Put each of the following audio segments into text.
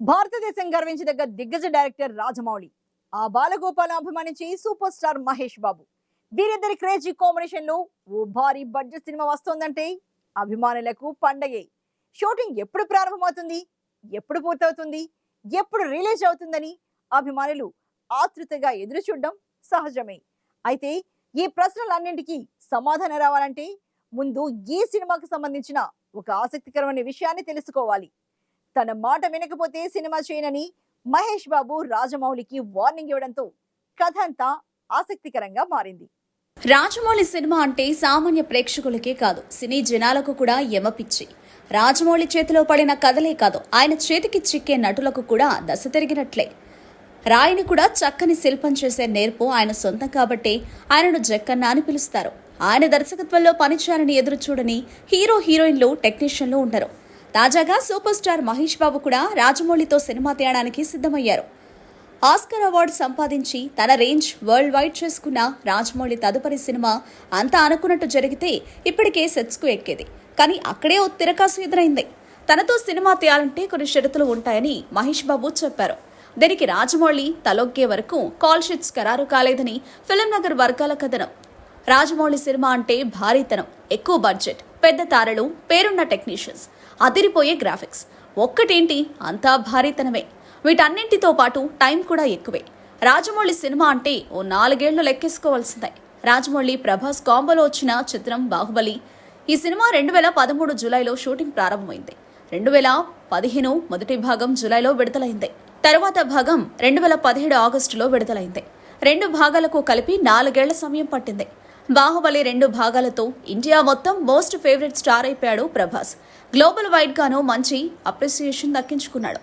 భారతదేశం గర్వించదగ్గ దిగ్గజ డైరెక్టర్ రాజమౌళి. ఆ బాలగోపాలను అభిమానించి సూపర్ స్టార్ మహేష్ బాబు. వీరిద్దరి క్రేజీ కాంబినేషన్లో ఓ భారీ బడ్జెట్ సినిమా వస్తోందంటే అభిమానులకు పండగే. షూటింగ్ ఎప్పుడు ప్రారంభమవుతుంది? ఎప్పుడు పూర్తవుతుంది? ఎప్పుడు రిలీజ్ అవుతుందని అభిమానులు ఆతృతగా ఎదురు చూడడం సహజమే. అయితే ఈ ప్రశ్నలన్నింటికీ సమాధానం రావాలంటే ముందు ఈ సినిమాకు సంబంధించిన ఒక ఆసక్తికరమైన విషయాన్ని తెలుసుకోవాలి. తన మాట వినకపోతే సినిమా చేయనని మహేష్ బాబు రాజమౌళికి వార్నింగ్ ఇవ్వడంతో కథ అంతా ఆసక్తికరంగా మారింది. రాజమౌళి సినిమా అంటే సామాన్య ప్రేక్షకులకే కాదు సినీ జనాలకు కూడా యమపిచ్చి రాజమౌళి చేతిలో పడిన కథలే కాదు ఆయన చేతికి చిక్కే నటులకు కూడా దశ తిరిగినట్లే. రాయిని కూడా చక్కని శిల్పం చేసే నేర్పు ఆయన సొంతం కాబట్టి ఆయనను జక్కన్న అని పిలుస్తారు. ఆయన దర్శకత్వంలో పనిచేయాలని ఎదురు చూడని హీరో హీరోయిన్లు టెక్నీషియన్లు ఉండరు. తాజాగా సూపర్ స్టార్ మహేష్ బాబు కూడా రాజమౌళితో సినిమా తీయడానికి సిద్ధమయ్యారు. ఆస్కర్ అవార్డు సంపాదించి తన రేంజ్ వరల్డ్ వైడ్ చేసుకున్న రాజమౌళి తదుపరి సినిమా అంతా అనుకున్నట్టు జరిగితే ఇప్పటికే సెట్స్కు ఎక్కేది. కానీ అక్కడే ఓ తిరకాసు ఎదురైంది. తనతో సినిమా తీయాలంటే కొన్ని షరతులు ఉంటాయని మహేష్ బాబు చెప్పారు. దీనికి రాజమౌళి తలొగ్గే వరకు కాల్ షీట్స్ ఖరారు కాలేదని ఫిలిం నగర్ వర్గాల కథనం. రాజమౌళి సినిమా అంటే భారీతనం ఎక్కువ బడ్జెట్ పెద్ద తారలు పేరున్న టెక్నీషియన్స్. అదిరిపోయే గ్రాఫిక్స్ ఒక్కటేంటి? అంతా భారీతనమే. వీటన్నింటితో పాటు టైం కూడా ఎక్కువే. రాజమౌళి సినిమా అంటే ఓ నాలుగేళ్ళు లెక్కేసుకోవాల్సిందే. రాజమౌళి ప్రభాస్ కాంబోలో వచ్చిన చిత్రం బాహుబలి. ఈ సినిమా రెండు వేల పదమూడు జూలైలో షూటింగ్ ప్రారంభమైంది. రెండు వేల పదిహేను మొదటి భాగం జూలైలో విడుదలైంది. తర్వాత భాగం రెండు వేల పదిహేడు ఆగస్టులో విడుదలైంది. రెండు భాగాలకు కలిపి నాలుగేళ్ళ సమయం పట్టింది. బాహుబలి రెండు భాగాలతో ఇండియా మొత్తం మోస్ట్ ఫేవరెట్ స్టార్ అయిపోయాడు ప్రభాస్. గ్లోబల్ వైడ్గాను మంచి అప్రిసియేషన్ దక్కించుకున్నాడు.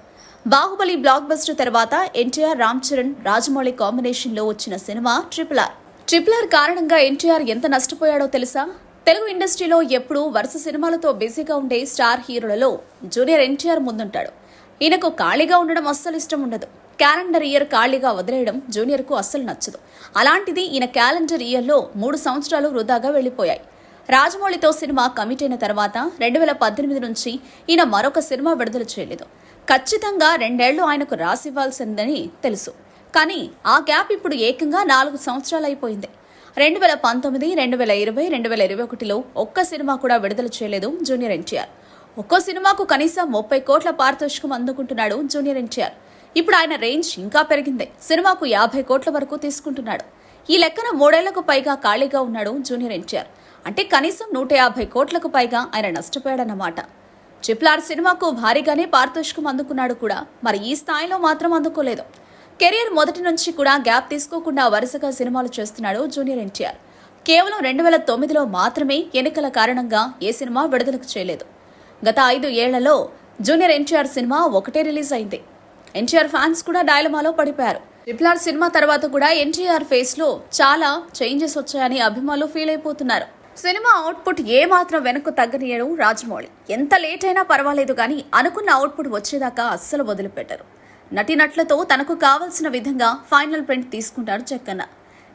బాహుబలి బ్లాక్ బస్టర్ తర్వాత ఎన్టీఆర్ రామ్ చరణ్ రాజమౌళి కాంబినేషన్లో వచ్చిన cinema triple R. Triple R కారణంగా ఎన్టీఆర్ ఎంత నష్టపోయాడో తెలుసా? తెలుగు ఇండస్ట్రీలో ఎప్పుడూ వరుస సినిమాలతో బిజీగా ఉండే స్టార్ హీరోలలో జూనియర్ ఎన్టీఆర్ ముందుంటాడు. ఈయనకు ఖాళీగా ఉండడం అస్సలు ఇష్టం ఉండదు. క్యాలెండర్ ఇయర్ ఖాళీగా వదిలేయడం జూనియర్కు అస్సలు నచ్చదు. అలాంటిది ఈయన క్యాలెండర్ ఇయర్లో మూడు సంవత్సరాలు వృధాగా వెళ్ళిపోయాయి. రాజమౌళితో సినిమా కమిట్ అయిన తర్వాత రెండు వేల పద్దెనిమిది నుంచి ఈయన మరొక సినిమా విడుదల చేయలేదు. ఖచ్చితంగా రెండేళ్ళు ఆయనకు రాసివ్వాల్సిందని తెలుసు. కానీ ఆ గ్యాప్ ఇప్పుడు ఏకంగా నాలుగు సంవత్సరాలు అయిపోయింది. రెండు వేల పంతొమ్మిది రెండు వేల ఇరవై రెండు వేల ఇరవై ఒకటిలో ఒక్క సినిమా కూడా విడుదల చేయలేదు జూనియర్ ఎన్టీఆర్. ఒక్కో సినిమాకు కనీసం ముప్పై కోట్ల పారితోషికం అందుకుంటున్నాడు జూనియర్ ఎన్టీఆర్. ఇప్పుడు ఆయన రేంజ్ ఇంకా పెరిగింది. సినిమాకు యాభై కోట్ల వరకు తీసుకుంటున్నాడు. ఈ లెక్కన మూడేళ్ళకు పైగా ఖాళీగా ఉన్నాడు జూనియర్ ఎన్టీఆర్. అంటే కనీసం నూట యాభై కోట్లకు పైగా ఆయన నష్టపోయాడన్నమాట. చిప్లార్ సినిమాకు భారీగానే పారితోషికం అందుకున్నాడు కూడా. మరి ఈ స్థాయిలో మాత్రం అందుకోలేదు. కెరియర్ మొదటి నుంచి కూడా గ్యాప్ తీసుకోకుండా వరుసగా సినిమాలు చేస్తున్నాడు జూనియర్ ఎన్టీఆర్. కేవలం రెండు వేల తొమ్మిదిలో మాత్రమే ఎన్నికల కారణంగా ఏ సినిమా విడుదలకు చేయలేదు. గత ఐదు ఏళ్ళలో జూనియర్ ఎన్టీఆర్ సినిమా ఒకటే రిలీజ్ అయింది. ఎన్టీఆర్ ఫ్యాన్స్ కూడా డైలమాలో పడిపోయారు. ట్రిపుల్ సినిమా తర్వాత కూడా ఎన్టీఆర్ ఫేస్లో చాలా చేంజెస్ వచ్చాయని అభిమానులు ఫీల్ అయిపోతున్నారు. సినిమా అవుట్పుట్ ఏ మాత్రం వెనక్కు తగ్గనీయడం రాజమౌళి. ఎంత లేట్ అయినా పర్వాలేదు కానీ అనుకున్న అవుట్పుట్ వచ్చేదాకా అస్సలు వదిలిపెట్టరు. నటినట్లతో తనకు కావలసిన విధంగా ఫైనల్ ప్రింట్ తీసుకుంటాడు చెక్కన్న.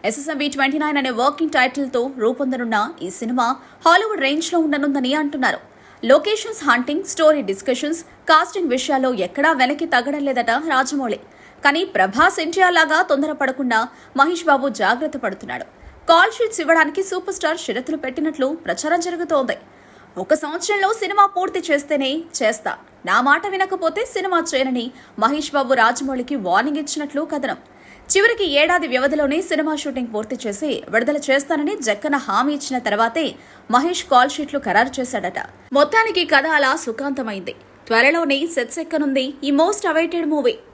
ఎస్ఎస్ఎంబి ట్వంటీ నైన్ అనే వర్కింగ్ టైటిల్తో రూపొందనున్న ఈ సినిమా హాలీవుడ్ రేంజ్లో ఉండనుందని అంటున్నారు. Locations hunting story discussions casting విషయాల్లో ఎక్కడా వెనక్కి తగ్గడం లేదట రాజమౌళి. కానీ ప్రభాస్ ఎన్టీఆర్ లాగా తొందరపడకుండా మహేష్ బాబు జాగ్రత్త పడుతున్నాడు. కాల్ షీట్స్ ఇవ్వడానికి సూపర్ స్టార్ షరతులు పెట్టినట్లు ప్రచారం జరుగుతోంది. ఒక సంవత్సరంలో సినిమా పూర్తి చేస్తేనే చేస్తా. నా మాట వినకపోతే సినిమా చేయనని మహేష్ బాబు రాజమౌళికి వార్నింగ్ ఇచ్చినట్లు కథనం. చివరికి ఏడాది వ్యవధిలోనే సినిమా షూటింగ్ పూర్తి చేసి విడుదల చేస్తానని జక్కన హామీ ఇచ్చిన తర్వాతే మహేష్ కాల్ షీట్లు ఖరారు చేశాడట. మొత్తానికి కథ అలా సుఖాంతమైంది. త్వరలోనే సెట్స్ ఎక్కనుంది ఈ మోస్ట్ అవైటెడ్ మూవీ.